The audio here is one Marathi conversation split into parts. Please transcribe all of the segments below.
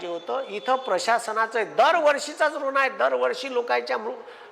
जे होतं. इथं प्रशासनाचं दरवर्षीचाच ऋण आहे. दरवर्षी लोकांच्या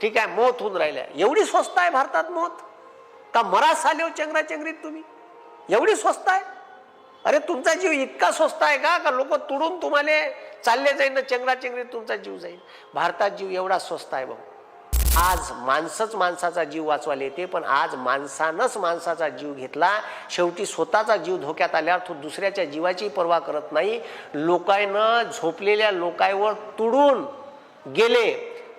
ठीक आहे मौत होऊन राहिल्या. एवढी स्वस्त आहे भारतात मौत? का मरा साले हो तुम्ही? एवढी स्वस्त आहे? अरे तुमचा जीव इतका स्वस्त आहे का? का लोक तुडून तुम्हाला चालले जाईल ना चंगराचंगरीत तुमचा जीव जाईल भारतात जीव एवढा स्वस्त आहे बाबा आज माणसंच माणसाचा जीव वाचवायला येते पण आज माणसानंच माणसाचा जीव घेतला. शेवटी स्वतःचा जीव धोक्यात आल्यावर तो दुसऱ्याच्या जीवाची पर्वा करत नाही. लोकायनं झोपलेल्या लोकांवर तुडून गेले.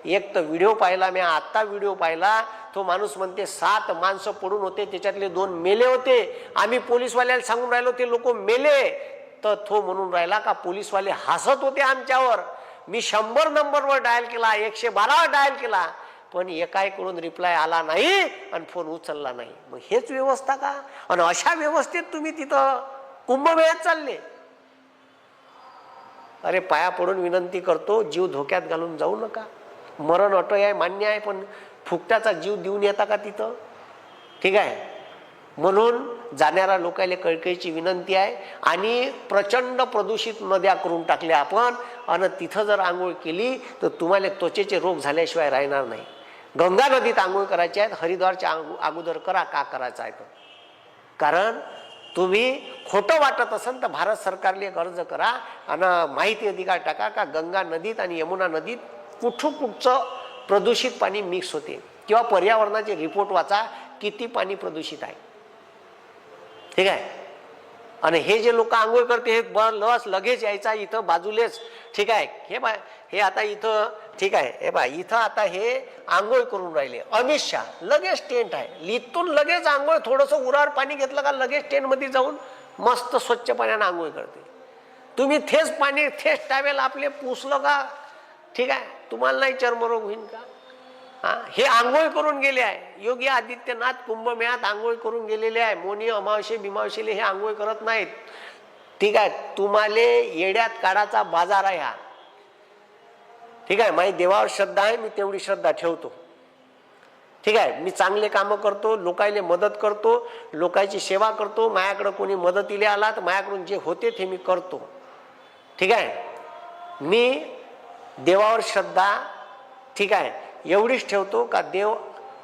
एक तर व्हिडिओ पाहिला मी आत्ता व्हिडिओ पाहिला. तो माणूस म्हणते सात माणसं पडून होते त्याच्यातले दोन मेले होते. आम्ही पोलीसवाल्याला सांगून राहिलो ते लोक मेले. तर तो म्हणून राहिला का पोलीसवाले हसत होते आमच्यावर. मी शंभर नंबरवर डायल केला एकशे बारावर डायल केला. पण एकाकडून रिप्लाय आला नाही आणि फोन उचलला नाही. मग हेच व्यवस्था का? आणि अशा व्यवस्थेत तुम्ही तिथं कुंभमेळ्यात चालले. अरे पाया पडून विनंती करतो जीव धोक्यात घालून जाऊ नका. मरण अटय आहे मान्य आहे पण फुकट्याचा जीव देऊन येता का तिथं? ठीक आहे. म्हणून जाणाऱ्या लोकांना कळकळीची विनंती आहे आणि प्रचंड प्रदूषित नद्या करून टाकल्या आपण. आणि तिथं जर आंघोळ केली तर तुम्हाला त्वचेचे रोग झाल्याशिवाय राहणार नाही. गंगा नदीत आंघोळ करायची आहेत हरिद्वारच्या आंघो- अगोदर करा का करायचं आहे तो? कारण तुम्ही खोटं वाटत असाल तर भारत सरकारने अर्ज करा आणि माहिती अधिकार टाका का गंगा नदीत आणि यमुना नदीत कुठं कुठचं प्रदूषित पाणी मिक्स होते? किंवा पर्यावरणाचे रिपोर्ट वाचा किती पाणी प्रदूषित आहे? ठीक आहे? आणि हे जे लोक आंघोळ करते हे लस लगेच यायचा इथं बाजूलेच. ठीक आहे? हे बा हे आता इथं ठीक आहे हे बा इथं आता हे आंघोळ करून राहिले. अमित शहा लगेच टेंट आहे. इथून लगेच आंघोळ थोडंसं उरावर पाणी घेतलं का लगेच टेंटमध्ये जाऊन मस्त स्वच्छ पाण्यानं आंघोळ करते. तुम्ही थेच पाणी थेच टावेल आपले पुसलं का? ठीक आहे? तुम्हाला नाही चर्मरोग होईल का? हा हे आंघोळ करून गेले आहे. योगी आदित्यनाथ कुंभमेळ्यात आंघोळ करून गेलेले आहे. मोनी अमावशे बिमावशेले हे आंघोळ करत नाहीत. ठीक आहे तुम्हाला येड्यात काढाचा बाजार आहे हा. ठीक आहे माझी देवावर श्रद्धा आहे मी तेवढी श्रद्धा ठेवतो. ठीक आहे मी चांगले कामं करतो लोकायले मदत करतो लोकांची सेवा करतो माझ्याकडं कोणी मदतीला आला तर माझ्याकडून जे होते ते मी करतो. ठीक आहे मी देवावर श्रद्धा ठीक आहे एवढीच ठेवतो का देव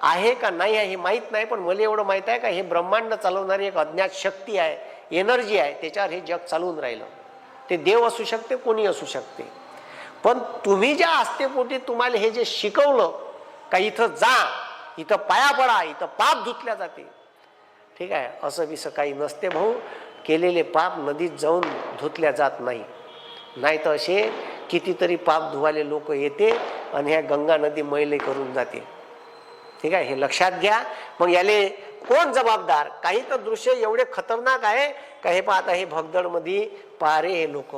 आहे का नाही आहे हे माहीत नाही पण मला एवढं माहीत आहे का हे ब्रह्मांड चालवणारी एक अज्ञात शक्ती आहे एनर्जी आहे त्याच्यावर हे जग चालवून राहिलं. ते देव असू शकते कोणी असू शकते. पण तुम्ही ज्या आस्थेपोटी तुम्हाला हे जे शिकवलं का इथं जा इथं पाया पडा इथं पाप धुतल्या जाते. ठीक आहे असं बिसं काही नसते भाऊ केलेले पाप नदीत जाऊन धुतल्या जात नाही. नाही तर असे कितीतरी पाप धुवाले लोक येते आणि ह्या गंगा नदी मैले करून जाते. ठीक आहे? हे लक्षात घ्या. मग याले कोण जबाबदार? काही तर दृश्य एवढे खतरनाक आहे का हे पाहता हे भगदडमध्ये पारे हे लोक.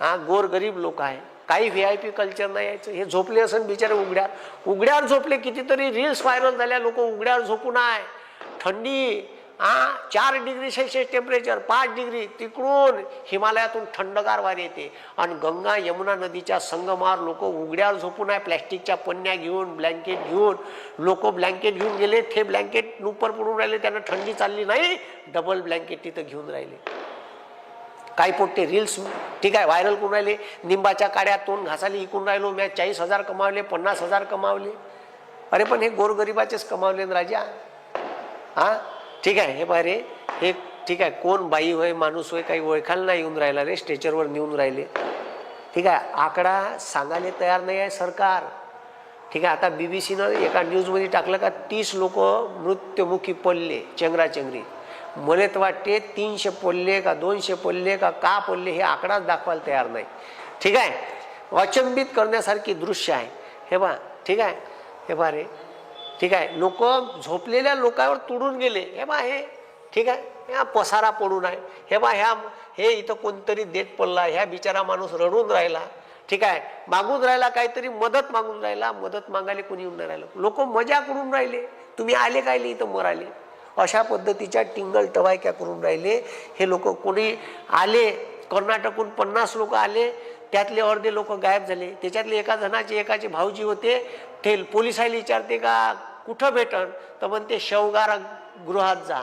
हा गोरगरीब लोक आहे. काही व्ही आय पी कल्चर नाही यायचं. हे झोपले असं बिचारे उघड्यावर. उघड्यावर झोपले कितीतरी रील्स व्हायरल झाल्या. लोक उघड्यावर झोपून आहे. थंडी आ चार डिग्री सेल्सिअस टेम्परेचर पाच डिग्री तिकडून हिमालयातून थंडगार वारी येते. आणि गंगा यमुना नदीच्या संगमावर लोक उघड्यावर झोपून आहे प्लॅस्टिकच्या पन्न्या घेऊन ब्लँकेट घेऊन. लोक ब्लँकेट घेऊन गेले ते ब्लँकेट नुपर पडून राहिले त्यांना थंडी चालली नाही डबल ब्लँकेट तिथं घेऊन राहिले. काही पोट्टे रील्स ठीक आहे व्हायरल करून राहिले. निंबाच्या काड्या तोंड घासाली इकून राहिलो मी चाळीस हजार कमावले पन्नास हजार कमावले. अरे पण हे गोरगरिबाचेच कमावले ना राजा. हा? ठीक आहे हे पाय रे. हे ठीक आहे कोण बाई होय माणूस होय काही ओळखायला नाही येऊन राहिला रे स्टेचरवर नेऊन राहिले. ठीक आहे आकडा सांगायला तयार नाही आहे सरकार. ठीक आहे आता बी बी सीनं एका न्यूजमध्ये टाकलं का तीस लोक मृत्युमुखी पडले चेंगराचेंगरी. मला तर वाटते तीनशे पडले का दोनशे पडले का का पडले हे आकडाच दाखवायला तयार नाही. ठीक आहे अचंबित करण्यासारखी दृश्य आहे. हे बा ठीक आहे हे बा रे. ठीक आहे. लोक झोपलेल्या लोकांवर तुडून गेले. हे बा हे ठीक आहे. ह्या पसारा पडून आहे. हे बा ह्या हे इथं कोणतरी देत पडला. ह्या बिचारा माणूस रडून राहिला. ठीक आहे. मागून राहिला काहीतरी मदत मागून राहिला. मदत मागायला कोणी येऊन नाही राहिलं. लोक मजा करून राहिले. तुम्ही आले कायले इथं मराले अशा पद्धतीच्या टिंगल टवायक्या करून राहिले. हे लोक कोणी आले कर्नाटकहून पन्नास लोक आले. त्यातले अर्धे लोक गायब झाले. त्याच्यातले एका जणाचे एकाचे भाऊजी होते. ते पोलिसाला विचारते का कुठं भेटन तर म्हणते शवगार गृहात जा.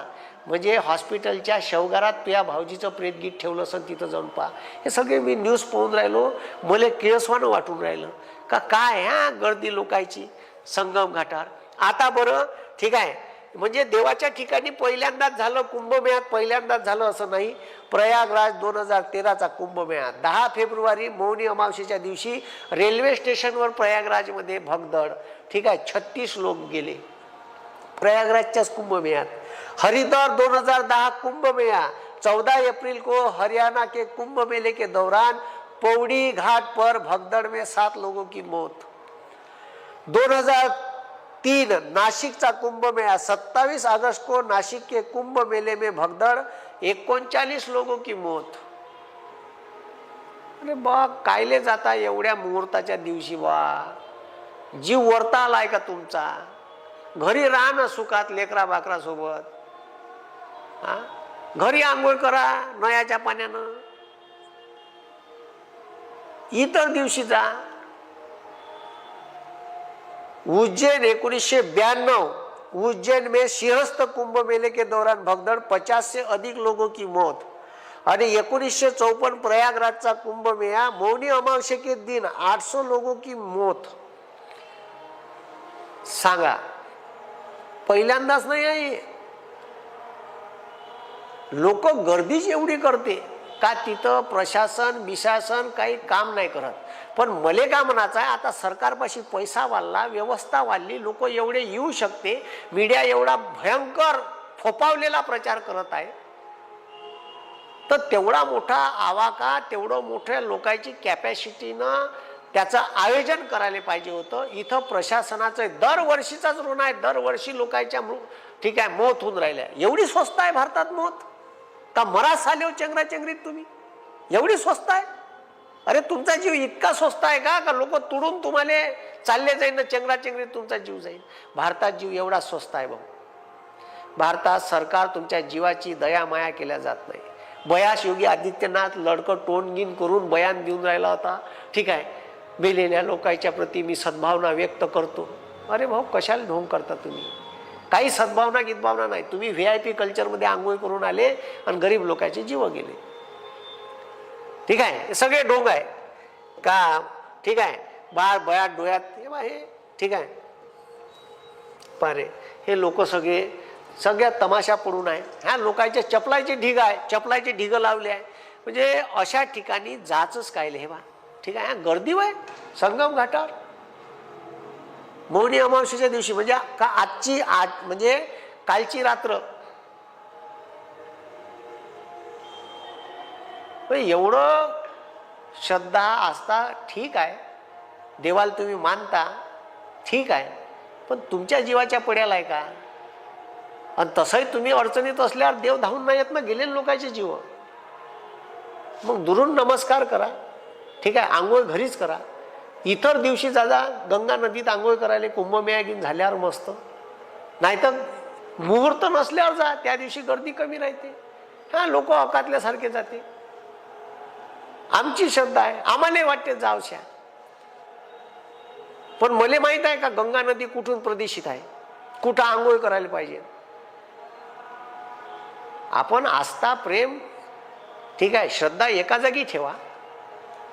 म्हणजे हॉस्पिटलच्या शवगारात तुझ्या भाऊजीचं प्रेतगीत ठेवलं असेल तिथं जाऊन पहा. हे सगळे मी न्यूज पाहून राहिलो. मला केळसवानं वाटून राहिलं. का काय ह्या गर्दी लोकायची. संगम घाटार. आता बरं ठीक आहे. म्हणजे देवाच्या ठिकाणी पहिल्यांदाच झालं कुंभमेळ्यात पहिल्यांदाच झालं असं नाही. प्रयागराज दोन हजार तेराचा कुंभमेळा. दहा फेब्रुवारी मौनी अमावस्येच्या दिवशी रेल्वे स्टेशनवर प्रयागराजमध्ये भगदड. ठीक आहे छत्तीस लोक गेले. प्रयागराजच्याच कुंभमेळ्यात. हरिद्वार दोन हजार दहा कुंभमेळा. चौदा चौदह अप्रैल को हरियाणा के कुंभ मेले के दौरान पौड़ी घाट पर भगदड़ में सात लोगों की मौत. तीन नाशिकचा कुंभमेळा सत्तावीस अगस्त को नाशिक के कुंभ मेले में भगदड़ एकोणचाळीस लोगों की मौत. अरे बा कायले जाता एवढ्या मुहूर्ताच्या दिवशी बा? जीव वरता आलाय का तुमचा? घरी राहा ना सुखात लेकरा बाकरा सोबत. हा? घरी आंघोळ करा नयाच्या पाण्यानं. इतर दिवशी जा. उज्जैन एकोणीसशे ब्याण्णव उज्जैन में सिंहस्थ कुंभ मेले के दौरान भगदड़ पचास से अधिक लोगों की मौत आणि एकोणीसशे चौपन्न प्रयागराजचा कुंभमेळा मौनी अमावस्ये के दिन 800 लोगों की मौत. सांगा पहिल्यांदाच नाही आहे? लोक गर्दीच एवढी करते. का तिथं प्रशासन बिशासन काही काम नाही करत. पण मले का म्हणायचं आहे आता सरकारपाशी पैसा वाढला व्यवस्था वाढली लोक एवढे येऊ शकते मीडिया एवढा भयंकर फोपावलेला प्रचार करत आहे. तर तेवढा मोठा आवाका तेवढं मोठ्या लोकांची कॅपॅसिटीनं त्याचं आयोजन करायला पाहिजे होतं. इथं प्रशासनाचं दरवर्षीचाच ऋण आहे. दरवर्षी लोकांच्या मृ ठीक आहे मौत होऊन राहिल्या. एवढी स्वस्त आहे भारतात मौत? का मरा साले चंगराचंगरीत तुम्ही? एवढी स्वस्त आहे? अरे तुमचा जीव इतका स्वस्त आहे का? का लोक तुडून तुम्हाला चालले जाईल ना चंगराचंगरीत तुमचा जीव जाईल भारतात जीव एवढा स्वस्त आहे भाऊ. भारतात सरकार तुमच्या जीवाची दया माया केल्या जात नाही. बयास योगी आदित्यनाथ लडकं टोनगिन करून बयान देऊन राहिला होता. ठीक आहे. मेलेल्या लोकांच्या प्रती मी सद्भावना व्यक्त करतो. अरे भाऊ कशाला ढोंग करता तुम्ही? काही सद्भावना गीतभावना नाही. तुम्ही व्ही आय पी कल्चरमध्ये आंघोळ करून आले आणि गरीब लोकांचे जीव गेले. ठीक आहे? सगळे डोंग आहे. का? ठीक आहे? बाळ बयात डोळ्यात हे बा हे. ठीक आहे? पारे हे लोक सगळे सगळ्या तमाशा पडून आहे ह्या लोकांचे चपलाचे ढिग आहे. चपलाचे ढिग लावले आहे. म्हणजे अशा ठिकाणी जाचच कायले हे बा. ठीक आहे? गर्दी वय. संगम घाटावर. मौनी अमावस्येच्या दिवशी म्हणजे का आजची आज म्हणजे कालची रात्र. एवढं श्रद्धा आस्था ठीक आहे. देवाला तुम्ही मानता ठीक आहे. पण तुमच्या जीवाच्या पड्याला आहे का? आणि तसंही तुम्ही अडचणीत असल्यावर देव धावून नाही येत ना गेलेले लोकांचे जीव. मग दुरून नमस्कार करा. ठीक आहे आंघोळ घरीच करा. इतर दिवशी जाजा गंगा नदीत आंघोळ करायला कुंभमेळा घेऊन झाल्यावर मस्त. नाहीतर मुहूर्त नसल्यावर जा त्या दिवशी गर्दी कमी राहते. हा लोक अकातल्यासारखे जाते. आमची श्रद्धा आहे आम्हाला वाटते जावशा पण मला माहीत आहे का गंगा नदी कुठून प्रदूषित आहे? कुठं आंघोळ करायला पाहिजे? आपण आस्था प्रेम ठीक आहे श्रद्धा एका जागी ठेवा.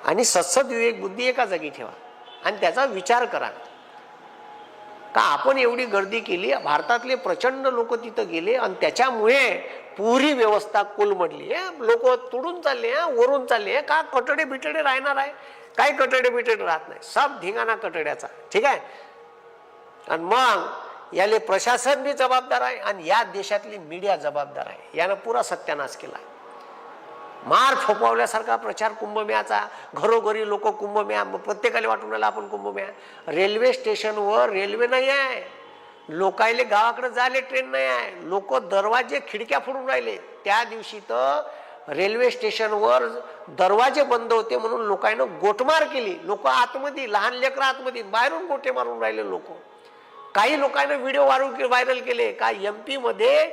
आणि सत्सद विवेक बुद्धी एका जागी ठेवा. आणि त्याचा विचार करा. का आपण एवढी गर्दी केली भारतातले प्रचंड लोक तिथं गेले आणि त्याच्यामुळे पुरी व्यवस्था कोलमडली. लोक तुडून चालले आहे वरून चालले. का कटडे बिटडे राहणार आहे? काही कटडे बिटडे राहत नाही. सब धिंगाणा कटड्याचा. ठीक आहे? आणि मग याले प्रशासन बी जबाबदार आहे आणि या देशातली मीडिया जबाबदार आहे. यानं पुरा सत्यानाश केला. आहे मार फोपावल्यासारखा प्रचार कुंभमेळाचा घरोघरी लोक कुंभमेळा मग प्रत्येकाला वाटून राहिला आपण कुंभमेळा. रेल्वे स्टेशनवर रेल्वे नाही आहे. लोकायले गावाकडे जायले ट्रेन नाही आहे. लोक दरवाजे खिडक्या फोडून राहिले. त्या दिवशी तर रेल्वे स्टेशनवर दरवाजे बंद होते म्हणून लोकांना गोटमार केली. लोक आतमध्ये लहान लेकरं आतमध्ये बाहेरून गोटे मारून राहिले लोक. काही लोकांना व्हिडिओ वारू व्हायरल केले. का एम पीमध्ये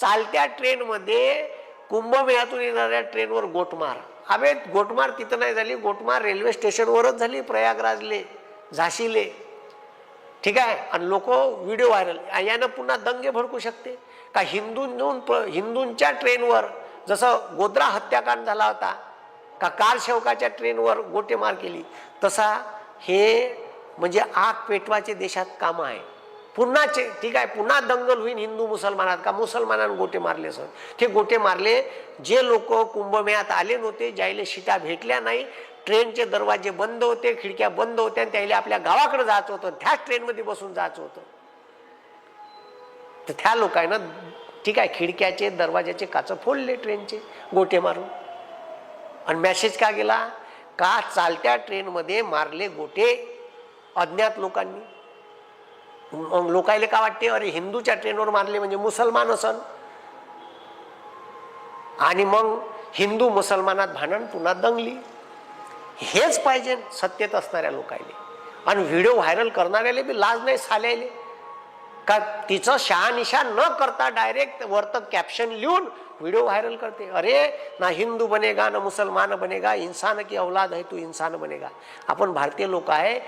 चालत्या ट्रेनमध्ये कुंभमेळ्यातून येणाऱ्या ट्रेनवर गोटमार. अबे गोटमार तिथं नाही झाली. गोटमार रेल्वे स्टेशनवरच झाली प्रयागराजले झाशीले. ठीक आहे? आणि लोक व्हिडिओ व्हायरल. यानं पुन्हा दंगे भडकू शकते. का हिंदूंजून प- हिंदूंच्या ट्रेनवर जसं गोद्रा हत्याकांड झाला होता का कारशेवकाच्या ट्रेनवर गोटेमार केली तसा हे म्हणजे आग पेटवाचे देशात कामं आहे. पुन्हाचे ठीक आहे पुन्हा दंगल होईल हिंदू मुसलमानात का मुसलमानांना गोटे मारले सर ते गोटे मारले जे लोक कुंभमेळ्यात आले नव्हते ज्याला शिटा भेटल्या नाही ट्रेनचे दरवाजे बंद होते खिडक्या बंद होत्या आणि त्याला आपल्या गावाकडे जायचं होतं त्याच ट्रेनमध्ये बसून जायचं होतं. तर त्या लोकांना ठीक आहे खिडक्याचे दरवाजाचे काच फोडले ट्रेनचे गोटे मारून. आणि मेसेज का गेला? का चालत्या ट्रेनमध्ये मारले गोटे अज्ञात लोकांनी? लोकायले का वाटते? अरे हिंदूच्या ट्रेनवर मारले म्हणजे मुसलमान असन. आणि मग हिंदू मुसलमानात भांडण पुन्हा दंगली. हेच पाहिजे सत्तेत असणाऱ्या लोकायले. आणि व्हिडिओ व्हायरल करणाऱ्याले बी लाज नाही साल्याले. का तिचं शहानिशा न करता डायरेक्ट वरतं कॅप्शन लिहून व्हिडिओ व्हायरल करते. अरे ना हिंदू बनेगा ना मुसलमान बनेगा इंसान की औलाद आहे तू इंसान बनेगा. आपण भारतीय लोक आहे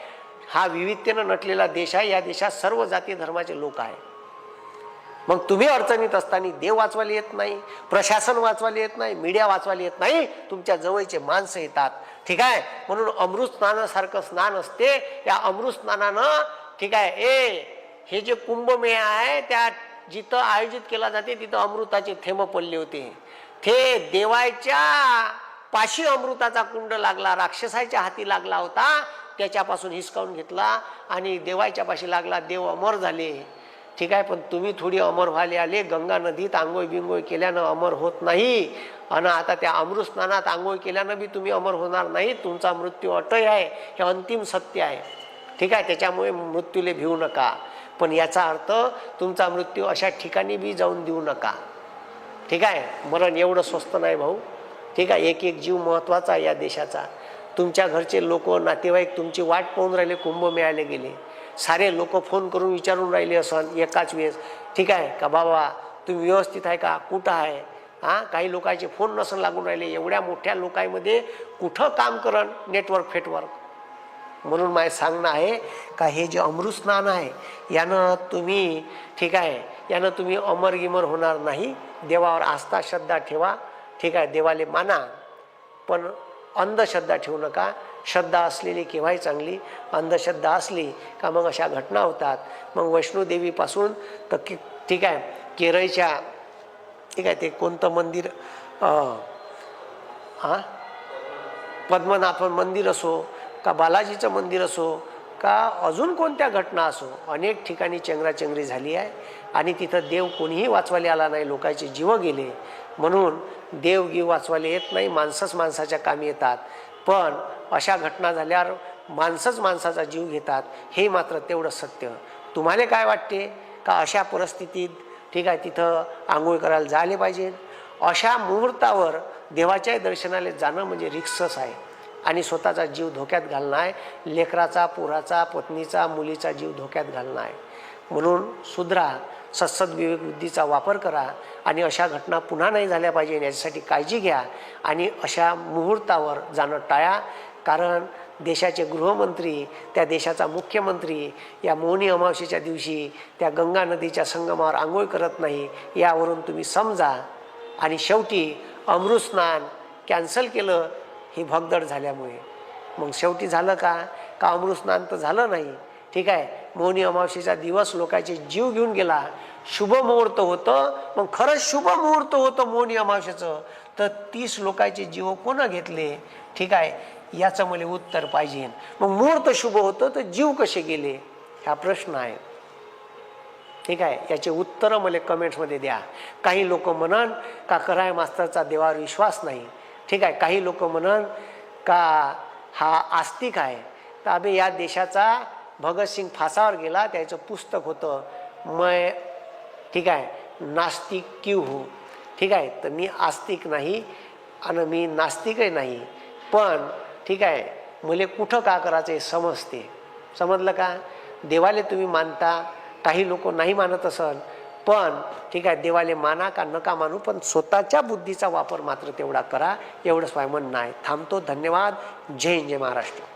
हा विविधतेनं नटलेला देश आहे. या देशात सर्व जाती धर्माचे लोक आहे मग तुम्ही अडचणीत असताना देव वाचवायला येत नाही प्रशासन वाचवायला येत नाही मीडिया वाचवायला येत नाही तुमच्या जवळचे माणसं येतात. ठीक आहे? म्हणून अमृत स्नानासारखं स्नान असते. या अमृत स्नानानं ठीक आहे ए हे जे कुंभमेळा आहे त्या जिथं आयोजित केला जाते तिथं अमृताचे थेंब पडले होते. ते देवाच्या पाशी अमृताचा कुंड लागला राक्षसाच्या हाती लागला होता. त्याच्यापासून हिसकावून घेतला आणि देवाच्या पाशी लागला देव अमर झाले. ठीक आहे पण तुम्ही थोडी अमर व्हायला आले. गंगा नदीत आंघोळ बिंगोळ केल्यानं अमर होत नाही. आणि आता त्या अमृत स्नानात आंघोळ केल्यानं बी तुम्ही अमर होणार नाही. तुमचा मृत्यू अटय आहे हे अंतिम सत्य आहे. ठीक आहे त्याच्यामुळे मृत्यूले भिवू नका. पण याचा अर्थ तुमचा मृत्यू अशा ठिकाणी बी जाऊन देऊ नका. ठीक आहे मरण एवढं स्वस्त नाही भाऊ. ठीक आहे एक एक जीव महत्त्वाचा आहे या देशाचा. तुमच्या घरचे लोक नातेवाईक तुमची वाट पाहून राहिले कुंभ मिळाले गेले. सारे लोक फोन करून विचारून राहिले असं एकाच वेळेस. ठीक आहे का बाबा तुम्ही व्यवस्थित आहे का? कुठं आहे? हां? काही लोकांचे फोन नसन लागून राहिले. एवढ्या मोठ्या लोकांमध्ये कुठं काम करण नेटवर्क फेटवर्क म्हणून माझं सांगणं आहे का हे जे अमृत स्नान आहे यानं तुम्ही ठीक आहे यानं तुम्ही अमर गिमर होणार नाही. देवावर आस्था श्रद्धा ठेवा. ठीक आहे देवाले माना. पण अंधश्रद्धा ठेवू नका. श्रद्धा असलेली केव्हाही चांगली. अंधश्रद्धा असली का मग अशा घटना होतात. मग वैष्णोदेवीपासून तर की ठीक आहे. केरळच्या ठीक आहे ते कोणतं मंदिर हां पद्मनाभ मंदिर असो का बालाजीचं मंदिर असो का अजून कोणत्या घटना असो अनेक ठिकाणी चेंगराचेंगरी झाली आहे. आणि तिथं देव कोणीही वाचवायला आला नाही. लोकांचे जीव गेले. म्हणून देव वाचवायला येत नाही माणसंच माणसाच्या कामी येतात. पण अशा घटना झाल्यावर माणसंच माणसाचा जीव घेतात हे मात्र तेवढं सत्य. तुम्हाला काय वाटते? का अशा परिस्थितीत ठीक आहे तिथं आंघोळ करायला जायला पाहिजे? अशा मुहूर्तावर देवाच्या दर्शनाला जाणं म्हणजे रिक्सच आहे. आणि स्वतःचा जीव धोक्यात घालणं आहे. लेकराचा पोराचा पत्नीचा मुलीचा जीव धोक्यात घालणं आहे. म्हणून सुधरा सत्सद विवेक वापर करा आणि अशा घटना पुन्हा नाही झाल्या पाहिजे याच्यासाठी काळजी घ्या आणि अशा मुहूर्तावर जाणं टाळा. कारण देशाचे गृहमंत्री त्या देशाचा मुख्यमंत्री या मोहनी अमावस्येच्या दिवशी त्या गंगा नदीच्या संगमावर आंघोळ करत नाही यावरून तुम्ही समजा. आणि शेवटी अमृतस्नान कॅन्सल केलं ही भगदड झाल्यामुळे. मग शेवटी झालं का? का अमृतस्नान तर झालं नाही? ठीक आहे? मोहनी अमावशेचा दिवस लोकांचे जीव घेऊन गेला. शुभ मुहूर्त होतं. मग खरंच शुभ मुहूर्त होतं मोहनी अमावशेचं तर तीस लोकांचे जीव कोण घेतले? ठीक आहे? याचं मला उत्तर पाहिजे. मग मुहूर्त शुभ होतं तर जीव कसे गेले? हा प्रश्न आहे. ठीक आहे? याचे उत्तरं मला कमेंट्समध्ये द्या. काही लोक म्हणन का कराय मास्तरचा देवावर विश्वास नाही? ठीक आहे? काही लोक म्हणन का हा आस्तिक आहे? तर अबे या देशाचा भगतसिंग फासावर गेला त्याचं पुस्तक होतं मय ठीक आहे नास्तिक क्यू हो ठीक आहे तर मी आस्तिक नाही आणि मी नास्तिकही नाही. पण ठीक आहे मला कुठं का करायचं हे समजते. समजलं का? देवाले तुम्ही मानता काही लोक नाही मानत असन. पण ठीक आहे देवाले माना का नका मानू पण स्वतःच्या बुद्धीचा वापर मात्र तेवढा करा. एवढंच माझं म्हणणं आहे थांबतो धन्यवाद. जय जय महाराष्ट्र.